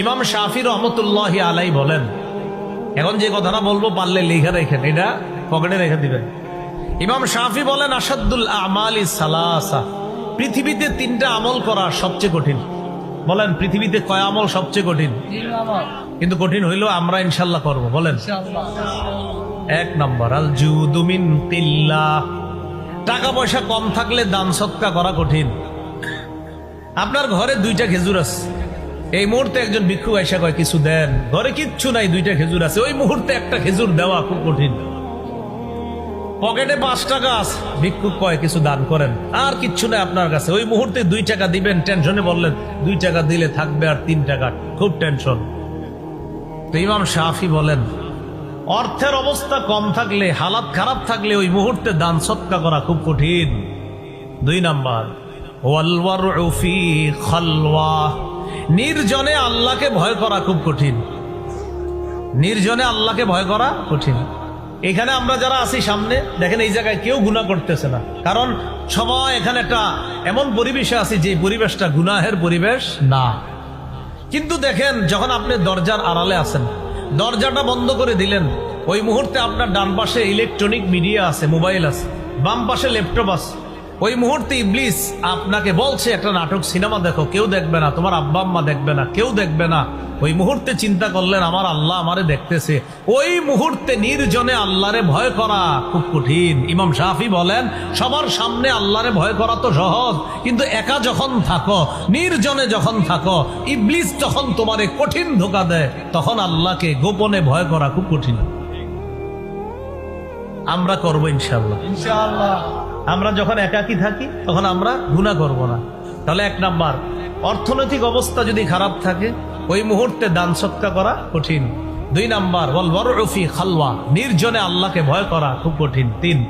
ইমাম শাফি রহমতুল্লাহ আলাই বলেন এখন যে কথাটা বলব পারলে লিখে রেখেন এটা পকেটে রেখে দিবেন। ইমাম শাফি বলেন আসাদুল আমালি সালাসা পৃথিবীতে তিনটা আমল করা সবচেয়ে কঠিন। বলেন পৃথিবীতে কয় আমল সবচেয়ে কঠিন? কিন্তু কঠিন হইলেও আমরা ইনশাল্লাহ করব বলেন। এক নম্বর আল জুদুমিন তিল্লা টাকা পয়সা কম থাকলে দান সৎকা করা কঠিন। আপনার ঘরে দুইটা খেজুর আছে। এই মুহূর্তে একজন ভিক্ষু আইসা কয়, কিছু দেন? ঘরে কিচ্ছু নাই, দুইটা খেজুর আছে। ওই মুহূর্তে একটা খেজুর দেওয়া খুব কঠিন। পকেটে পাঁচ টাকা আছে। ভিক্ষুক কয়, কিছু দান করেন। আর কিচ্ছু নাই আপনার কাছে। ওই মুহূর্তে দুই টাকা দিবেন, টেনশনে বললেন, দুই টাকা দিলে থাকবে আর তিন টাকা। খুব টেনশন। তো ইমাম শাফি বলেন, অর্থের অবস্থা কম থাকলে, হালাত খারাপ থাকলে ওই মুহূর্তে দান সৎকা করা খুব কঠিন। দুই নাম্বার ওয়ালওয়ারউ ফি খালওয়া। নির্জনে আল্লাহকে ভয় করা খুব কঠিন। নির্জনে আল্লাহকে ভয় করা কঠিন। এখানে আমরা যারা আছি সামনে, দেখেন এই জায়গায় কেউ গুণা করতেছে না। কারণ সবাই এখানে একটা এমন পরিবেশে আছি যে পরিবেশটা গুনাহের পরিবেশ না। কিন্তু দেখেন, যখন আপনি দরজার আড়ালে আছেন, দরজাটা বন্ধ করে দিলেন, ওই মুহূর্তে আপনার ডান পাশে ইলেকট্রনিক মিডিয়া আছে মোবাইল আছে, বাম পাশে ল্যাপটপ আছে। ওই মুহূর্তে ইবলিস আপনাকে বলছে, একটা নাটক সিনেমা দেখো, কেউ দেখবে না, তোমার আব্বা আম্মা দেখবে না, কেউ দেখবে না। ওই মুহূর্তে চিন্তা করলেন, আমার আল্লাহ আমারে দেখতেছে। ওই মুহূর্তে নির্জনে আল্লাহরে ভয় করা খুব কঠিন। ইমাম শাফি বলেন, সবার সামনে আল্লাহরে ভয় করা তো সহজ, কিন্তু একা যখন থাকো, নির্জনে যখন থাকো, ইবলিস যখন তোমারে কঠিন ধোকা দেয়, তখন আল্লাহকে গোপনে ভয় করা খুব কঠিন। আমরা করব ইনশাল্লাহ ইনশাআল্লাহ। আমরা যখন একাকি থাকি, তখন আমরা গুণা করব না। তাহলে এক নাম্বার, অর্থনৈতিক অবস্থা যদি খারাপ থাকে, ওই মুহূর্তে দান সৎকা করা কঠিন। দুই নাম্বার, ওয়াল রফি খালওয়া, নির্জনে আল্লাহকে ভয় করা খুব কঠিন। তিন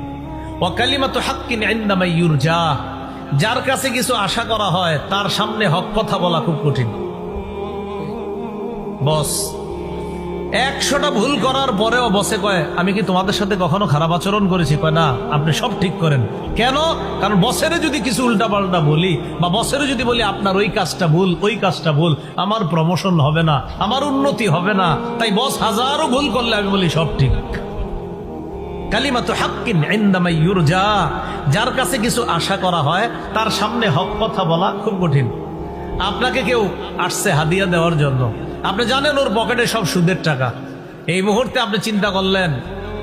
ওয়াকালিমাতু হাক্কিন ইনদামা ইউরজা, যার কাছে কিছু আশা করা হয়, তার সামনে হক কথা বলা খুব কঠিন। বস একশোটা ভুল করার পরেও বসে কয়, আমি কি তোমাদের সাথে কখনো খারাপ আচরণ করেছি? কয়, না, আপনি সব ঠিক করেন। কেন? কারণ বসেরে যদি কিছু উল্টাপাল্টা বলি বা বসেরে যদি বলি, আপনার ওই কাজটা ভুল, ওই কাজটা ভুল, আমার প্রমোশন হবে না, আমার উন্নতি হবে না। তাই বস হাজারো ভুল করলে আমি বলি, সব ঠিক। কালিমাতু হাক্কিন ইনদামাই যার কাছে কিছু আশা করা হয়, তার সামনে হক কথা বলা খুব কঠিন। আপনাকে কেউ আসছে হাদিয়া দেওয়ার জন্য। আপনি জানেন ওর পকেটে সব সুদের টাকা। এই মুহূর্তে আপনি চিন্তা করলেন,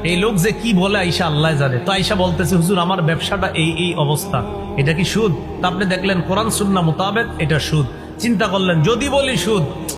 এই লোক যে কি বলে আইসা আল্লাহ জানে। তো আইসা বলতেছে, হুজুর, আমার ব্যবসাটা এই এই অবস্থা। এটা কি সুদ? তা আপনি দেখলেন, কোরআন সুন্না মোতাবেক এটা সুদ। চিন্তা করলেন, যদি বলি সুদ